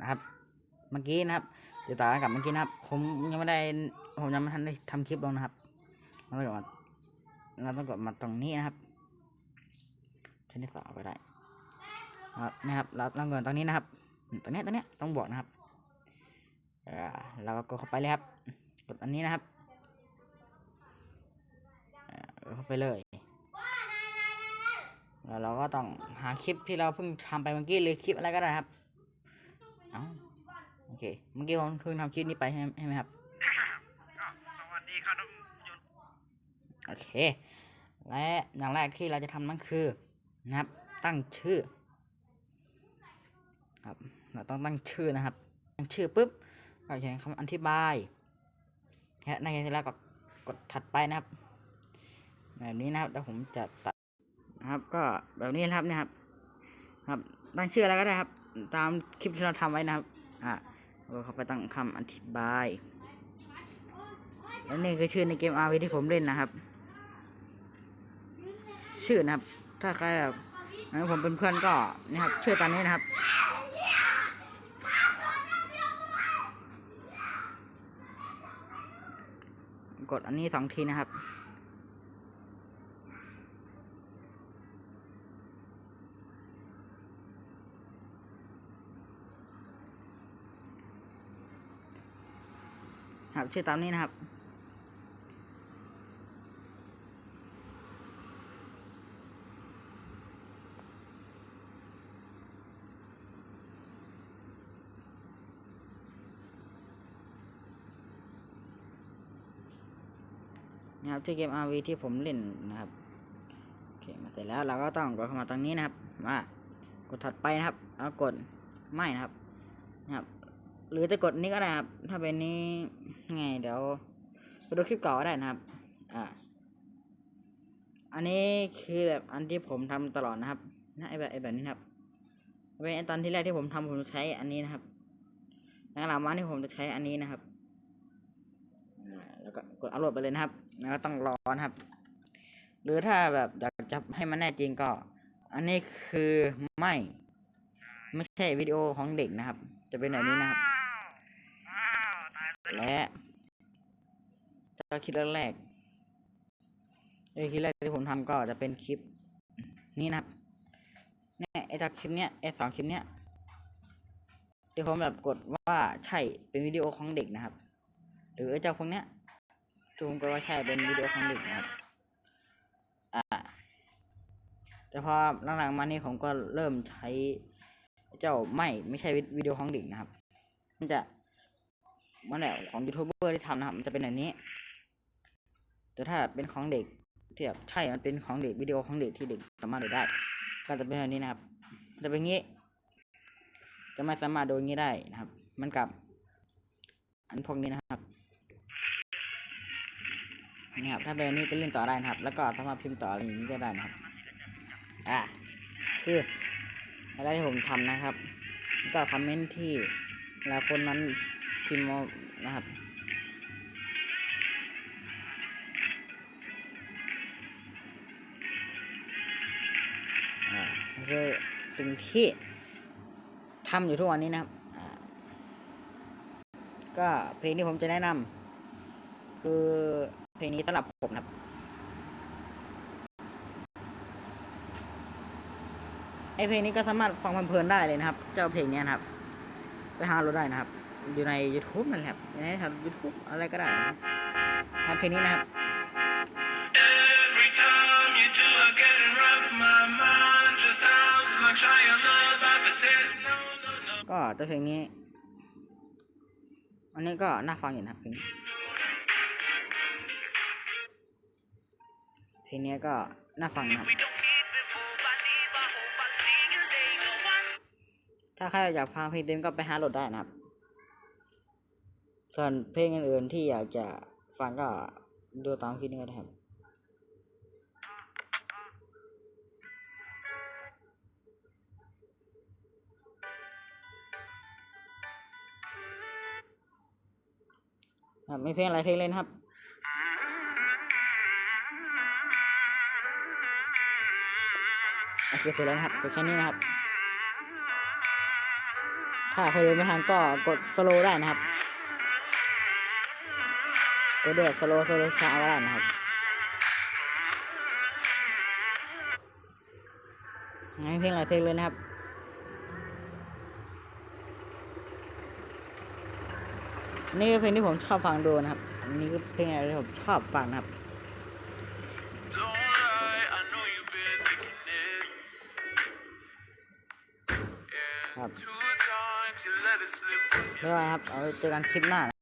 นะครับ เมื่อกี้นะครับเดี๋ยวต่อกับเมื่อกี้นะครับ ผมยังไม่ได้ผมยังไม่ทันได้ทำคลิปลงนะครับเราต้องกดมาเราต้องกดมาตรงนี้นะครับชั้นที่สองก็ได้ครับนะครับ เราต้องกดตรงนี้นะครับตรงเนี้ยตรงเนี้ยต้องบวกนะครับเราก็กดเข้าไปเลยครับ กดอันนี้นะครับเอ่อกดเข้าไปเลยแล้วเราก็ต้องหาคลิปที่เราเพิ่งทำไปเมื่อกี้หรือคลิปอะไรก็ได้ครับ เอาโอเค เมื่อกี้ผมเพิ่งทำคลิปนี้ไปใช่ใช่ไหมครับสวัสดีครับน้องยุนโอเค และอย่างแรกที่เราจะทำนั่นคือนะครับ ตั้งชื่อ ครับ เราต้องตั้งชื่อนะครับ ตั้งชื่อปุ๊บก็เขียนคำอธิบายและในที่แล้วก็กดถัดไปนะครับ แบบนี้นะครับแล้วผมจะตัดนะครับ ก็แบบนี้นะครับเนี่ยครับ ครับตั้งชื่ออะไรก็ได้ครับ ตามคลิปที่เราทำไว้นะครับ อะเราเข้าไปตั้งคำอธิบาย และนี่คือชื่อในเกม RV ที่ผมเล่นนะครับ ชื่อนะครับ ถ้าใครแบบให้ผมเป็นเพื่อนก็นะครับชื่อตามนี้นะครับกดอันนี้สองทีนะครับ ครับชื่อตามนี้นะครับนะครับชื่อเกม RV ที่ผมเล่นนะครับโอเคมาเสร็จแล้วเราก็ต้องกดเข้ามาตรงนี้นะครับมากดถัดไปนะครับเอากดไม่นะครับนะครับ หรือจะกดนี้ก็ได้ครับ ถ้าเป็นนี้ไงเดี๋ยวไปดูคลิปเก่าก็ได้นะครับ อ่า อันนี้คือแบบอันที่ผมทำตลอดนะครับนะไอแบบไอแบบนี้นครับเป็นไอตอนที่แรกที่ผมทำผมจะใช้อันนี้นะครับหลังๆมาที่ผมจะใช้อันนี้นะครับแล้วก็กดอัพโหลดไปเลยนะครับแล้วก็ต้องรอนะครับ หรือถ้าแบบอยากจะให้มันแน่จริงก็ อันนี้คือไม่ ไม่ใช่วิดีโอของเด็กนะครับ จะเป็นแบบนี้นะครับ แล้วและจะคลิปแรกๆไอ้คลิปแรกที่ผมทำก็จะเป็นคลิป นี้นะครับเนี่ยไอ้จากคลิปเนี้ยไอ้สองคลิปเนี้ยที่ผมแบบกดว่าใช่เป็นวิดีโอของเด็กนะครับ หรือไอ้เจ้าพวกเนี้ยจูงก็ว่าใช่เป็นวิดีโอของเด็กนะครับอ่าแต่พอหลังๆมานี่ผมก็เริ่มใช้เจ้าไม่ไม่ใช่วิดีโอของเด็กนะครับ มันจะ มันแบบของยูทูบเบอร์ที่ทำนะครับมันจะเป็นแบบนี้ แต่ถ้าเป็นของเด็กที่แบบใช่ มันเป็นของเด็กวิดีโอของเด็กที่เด็กสามารถดูได้ ก็จะเป็นแบบนี้นะครับ จะเป็นงี้ จะไม่สามารถดูอย่างนี้ได้นะครับ มันกับ อันพวกนี้นะครับนี่ครับ ถ้าเป็นนนี้จะเล่นต่อได้นะครับ แล้วก็สามารถพิมพ์ต่ออะไรอย่างนี้ก็ได้นะครับ อ่า คืออะไรที่ผมทำนะครับแล้วก็คอมเมนต์ที่หลายคนนั้น พิมพ์มานะครับคือสิ่งที่ทำอยู่ทุกวันนี้นะครับ ก็เพลงที่ผมจะแนะนำคือเพลงนี้สำหรับผมนะครับไอเพลงนี้ก็สามารถฟังเพลินๆได้เลยนะครับ เจ้าเพลงนี้นะครับ ไปหาโหลดได้นะครับ อยู่ใน YouTube นั่นแหละครับในทาง YouTube อะไรก็ได้นะครับเพลงนี้นะครับ Every time you do I get it rough my mind just sounds like trying love off a test no no no ก็เจ้าเพลงนี้ อันนี้ก็น่าฟังอยู่นะครับเพลงนี้เพลงนี้ก็น่าฟังนะครับ we don't meet before I leave I hope I'll see you later one ถ้าใครอยากฟังเพลงเต็มก็ไปหาโหลดได้นะครับ ส่วนเพลงอื่นๆที่อยากจะฟังก็ดูตามคลิปนี้ก็ได้ครับครับไม่เพลงอะไรเพลงเลยนครับโอเคเสร็จแล้วนะครับเสร็จแค่นี้นะครับ ถ้าใครดินไม่ทันก็กดสโลได้นะครับ กดเดือดสโลสโลช้าก็ได้นะครับงั้นเพลงอะไรเพลงเลยนะครับนี่คือเพลงที่ผมชอบฟังดูนะครับ อันนี้คือเพลงอะไรที่ผมชอบฟังนะครับ Don't lie, I know you've been thinking it. Yeah, ครับ two times you let it slip from บ๊ายบายครับ เอาไว้เจอกันคลิปหน้า